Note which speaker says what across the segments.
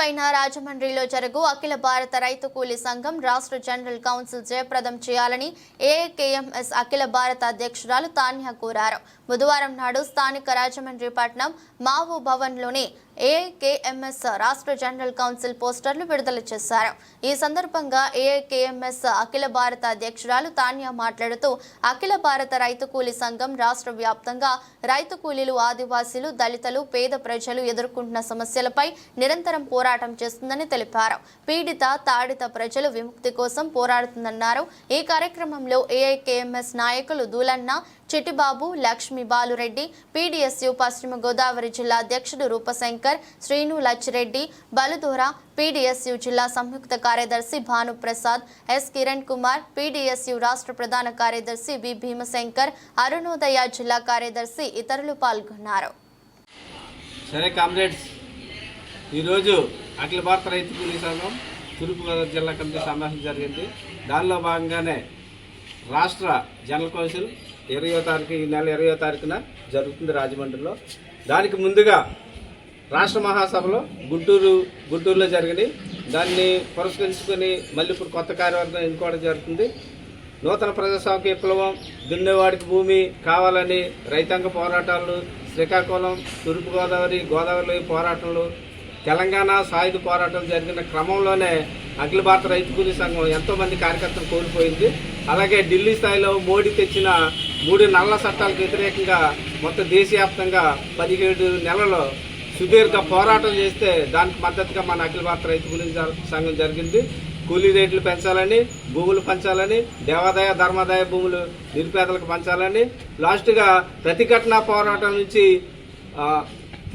Speaker 1: పైన రాజమండ్రిలో జరుగు అఖిల భారత రైతు కూలీ సంఘం రాష్ట్ర జనరల్ కౌన్సిల్ జయప్రదం చేయాలని ఏకేఎంఎస్ అఖిల భారత అధ్యక్షురాలు తాన్యా కోరారు. బుధవారం నాడు స్థానిక రాజమండ్రి పట్నం మావు భవన్లోని ఏఐకేఎంఎస్ రాష్ట్ర జనరల్ కౌన్సిల్ పోస్టర్లు విడుదల చేశారు. ఈ సందర్భంగా ఏఐకేఎంఎస్ అఖిల భారత అధ్యక్షురాలు తాన్యా మాట్లాడుతూ అఖిల భారత రైతు కూలీ సంఘం రాష్ట్ర వ్యాప్తంగా రైతు కూలీలు ఆదివాసీలు దళితులు పేద ప్రజలు ఎదుర్కొంటున్న సమస్యలపై నిరంతరం పోరాటం చేస్తుందని తెలిపారు. పీడిత తాడిత ప్రజలు విముక్తి కోసం పోరాడుతుందన్నారు. ఈ కార్యక్రమంలో ఏఐకేఎంఎస్ నాయకులు దూలన్న చిట్టిబాబు లక్ష్మీ బాలురెడ్డి పీడీఎస్యు పశ్చిమ గోదావరి జిల్లా అధ్యక్షుడు రూపశంకర్ శ్రీను లచ్చిరెడ్డి బలుదూర పీడీఎస్యు జిల్లా సంయుక్త కార్యదర్శి భానుప్రసాద్ ఎస్ కిరణ్ కుమార్ పీడీఎస్యు రాష్ట్ర ప్రధాన కార్యదర్శి వి భీమశంకర్ అరుణోదయ జిల్లా కార్యదర్శి ఇతరులు పాల్గొన్నారు.
Speaker 2: సరే కామ్రేడ్స్ ఈరోజు అఖిల భారత రైతు కూలీ సంఘం తూర్పుగోదావరి జిల్లా కమిటీ సమావేశం జరిగింది. దానిలో భాగంగానే రాష్ట్ర జనరల్ కౌన్సిల్ ఇరవయో తారీఖు ఈ నెల ఇరవయో తారీఖున జరుగుతుంది రాజమండ్రిలో. దానికి ముందుగా రాష్ట్ర మహాసభలో గుంటూరు గుంటూరులో జరిగింది. దాన్ని పురస్కరించుకొని మళ్ళీ ఇప్పుడు కొత్త కార్యవర్గం ఎన్నుకోవడం జరుగుతుంది. నూతన ప్రజాస్వామ్య విప్లవం దున్నేవాడికి భూమి కావాలని రైతాంగ పోరాటాలు శ్రీకాకుళం తూర్పుగోదావరి గోదావరి పోరాటాలు తెలంగాణ సాయుధ పోరాటం జరిగిన క్రమంలోనే అఖిల భారత రైతు కూలీ సంఘం ఎంతో మంది కార్యకర్తలు కోల్పోయింది. అలాగే ఢిల్లీ స్థాయిలో మోడీ తెచ్చిన మూడు నల్ల చట్టాలకు వ్యతిరేకంగా మొత్తం దేశవ్యాప్తంగా పదిహేడు నెలలు సుదీర్ఘ పోరాటం చేస్తే దానికి మద్దతుగా మన అఖిల భారత రైతు కూలీ సంఘం జరిగింది. కూలీ రేట్లు పెంచాలని భూములు పంచాలని దేవాదాయ ధర్మాదాయ భూములు నిరుపేదలకు పంచాలని లాస్ట్గా ప్రతిఘటన పోరాటం నుంచి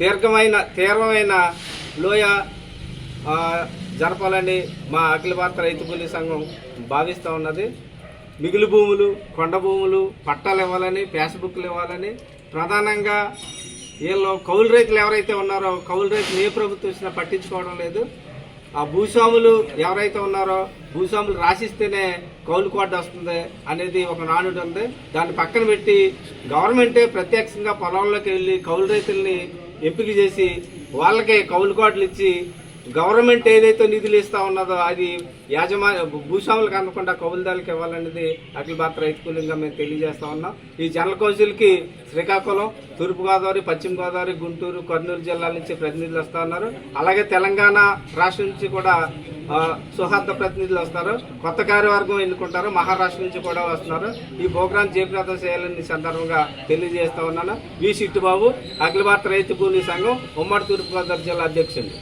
Speaker 2: తీర్ఘమైన దీర్ఘమైన తీవ్రమైన లోయ జరపాలని మా అఖిల భారత రైతు కూలీ సంఘం భావిస్తూ ఉన్నది. మిగులు భూములు కొండ భూములు పట్టాలు ఇవ్వాలని ఫేస్బుక్లు ఇవ్వాలని ప్రధానంగా వీళ్ళు కౌలు రైతులు ఎవరైతే ఉన్నారో కౌలు రైతులు ఏ ప్రభుత్వం వచ్చినా పట్టించుకోవడం లేదు. ఆ భూస్వాములు ఎవరైతే ఉన్నారో భూస్వాములు రాసిస్తేనే కౌలు కోట వస్తుంది అనేది ఒక నానుడు ఉంది. దాన్ని పక్కన పెట్టి గవర్నమెంటే ప్రత్యక్షంగా పొలంలోకి వెళ్ళి కౌలు రైతుల్ని ఎంపిక చేసి వాళ్ళకే కౌలు కోటలు ఇచ్చి గవర్నమెంట్ ఏదైతే నిధులు ఇస్తా ఉన్నదో అది యాజమాన్య భూస్వాములకు అందకుండా కౌలుదారులకు ఇవ్వాలనేది అఖిల భారత రైతు కూలీగా మేము తెలియజేస్తా ఉన్నాం. ఈ జనరల్ కౌన్సిల్కి శ్రీకాకుళం తూర్పుగోదావరి పశ్చిమ గోదావరి గుంటూరు కర్నూలు జిల్లాల నుంచి ప్రతినిధులు వస్తూ ఉన్నారు. అలాగే తెలంగాణ రాష్ట్రం నుంచి కూడా సుహార్ద ప్రతినిధులు వస్తారు. కొత్త కార్యవర్గం ఎన్నుకుంటారు. మహారాష్ట్ర నుంచి కూడా వస్తున్నారు. ఈ ప్రోగ్రాం జయప్రదం చేయాలని సందర్భంగా తెలియజేస్తా ఉన్నాను. వి. సిట్టుబాబు అఖిల భారత రైతు కూలీ సంఘం ఉమ్మడి తూర్పుగోదావరి జిల్లా అధ్యక్షుడు